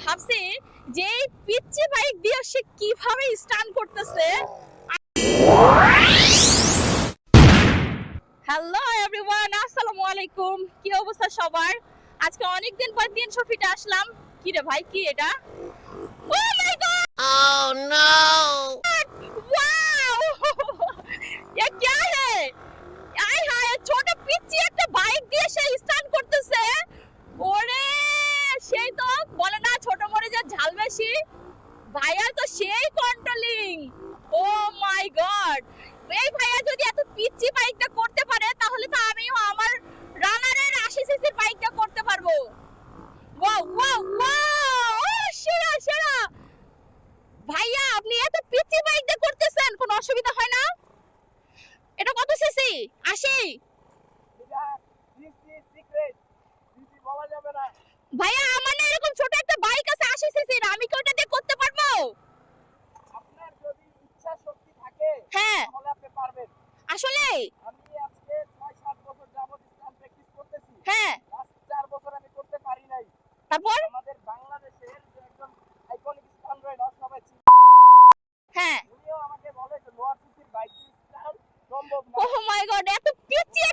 ভাবছি যে এই পিচ্চি বাইক দিয়ে সে কিভাবে স্টান করতেছে হ্যালো এভরিওয়ান আসসালামু আলাইকুম কি অবস্থা সবার আজকে অনেক দিন পর তিনশো ফিটে আসলাম কি রে ভাই কি এটা oh my god Oh no! Wow ये क्या है বেশি ভাইয়া তো সেই কন্ট্রোলিং ও মাই গড এই ভাইয়া যদি এত পিচ্চি বাইকটা করতে পারে তাহলে তো আমিও আমার রানারের আশি সিসির বাইকটা করতে পারব। ওয়াও ওয়াও ওয়াও সেরা সেরা! ভাইয়া আপনি এত পিচ্চি বাইক দিয়ে করতেছেন কোনো অসুবিধা হয় না? এটা কত সিসি আশি? ভাইয়া আমার এরকম ছোট একটা বাইক আছে আশি সিসির আমি কি ওটা দিয়ে করতে পারব? হ্যাঁ। আসলে? হ্যাঁ। তারপর? আমাদের বাংলাদেশের যে একজন আইকনিক রাইডার সবাই হ্যাঁ। উনিও আমাকে বলে যে লোয়ার সিসির বাইক সম্ভব না। ওহ মাই গড এত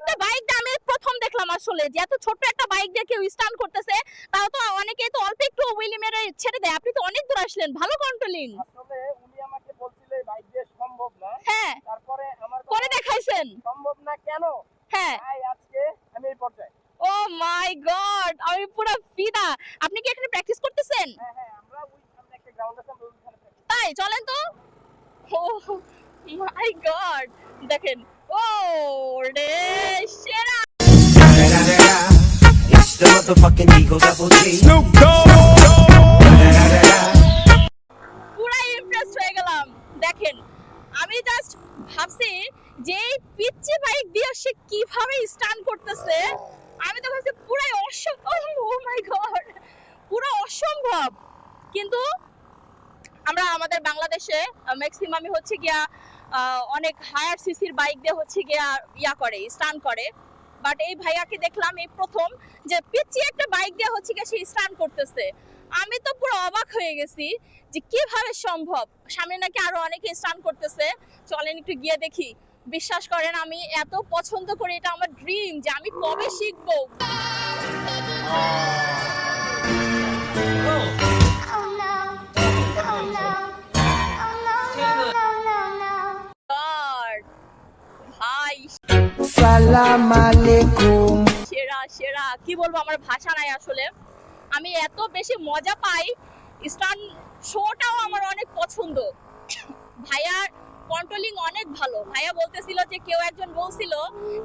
একটা বাইক দিয়ে আমি প্রথম দেখলাম আসলে যে এত ছোট একটা বাইক দিয়ে কেউ স্টান করতেছে তাও তো অনেকে তো অল্প একটু হুইলি মেরে ছেড়ে দেয়। আপনি তো অনেক দূর আসলেন ভালো কন্ট্রোলিং হ্যাঁ। করে দেখাইছেন। সম্ভব না কেন? হ্যাঁ। আজকে আমি এই পর্যায়ে। ও মাই গড আমি পুরো ফিদা। আপনি কি এখানে প্র্যাকটিস করতেছেন? হ্যাঁ হ্যাঁ আমরা ওই সামনে একটা গ্রাউন্ড আছে আমরা ওইখানে practice তাই চলেন তো। ও মাই গড দেখেন ও রে সেরা! It's the motherfucking Eagle Double G. পুরাই ইমপ্রেসড হয়ে গেলাম। দেখেন আমি জাস্ট ভাবছি যে এই পিচ্চি বাইক দিয়ে সে কীভাবে স্টান করতেছে আমি তো ভাবছি পুরাই অসম্ভব ও মাই গড পুরো অসম্ভব। কিন্তু আমরা আমাদের বাংলাদেশে ম্যাক্সিমামই হচ্ছে গিয়া অনেক হায়ার সিসির বাইক দিয়ে হচ্ছে গিয়া ইয়া করে স্টান করে। বাট এই ভাইয়াকে দেখলাম এই প্রথম যে পিচ্চি একটা বাইক দিয়ে হচ্ছে গিয়া সে স্টান করতেছে। আমি তো পুরো অবাক হয়ে গেছি যে কীভাবে সম্ভব? সামনে নাকি আরও অনেকে স্টান করতেছে। চলেন একটু গিয়ে দেখি। বিশ্বাস করেন আমি এত পছন্দ করি এটা আমার ড্রিম যে আমি কবে শিখব। Alaikum. সেরা সেরা। কি বলব, আমার ভাষা নাই আসলে। আমি এত বেশি মজা পাই। স্টান শোটাও আমার অনেক পছন্দ। ভাইয়ার কন্ট্রোলিং অনেক ভালো। ভাইয়া বলতেছিল যে, কেউ একজন বলছিল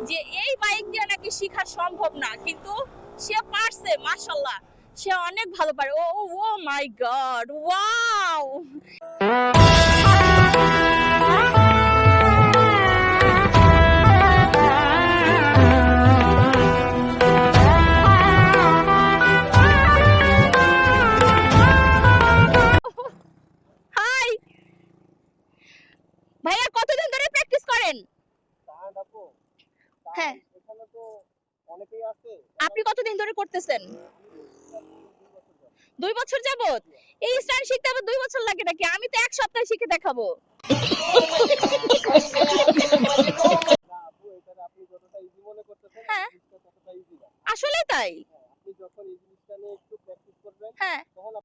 যে, এই বাইক দিয়ে নাকি শেখা সম্ভব না। কিন্তু সে পারছে মাশাল্লাহ সে অনেক ভালো পারে। ও ও মাই গড ওয়াও হ্যাঁ। এখানে তো অনেকেই আছে। আপনি কতদিন ধরে করতেছেন? দুই বছর যাবত এই স্টাইল শিখতে আবার দুই বছর লাগে নাকি? আমি তো এক সপ্তাহে শিখে দেখাবো। আসলে আপু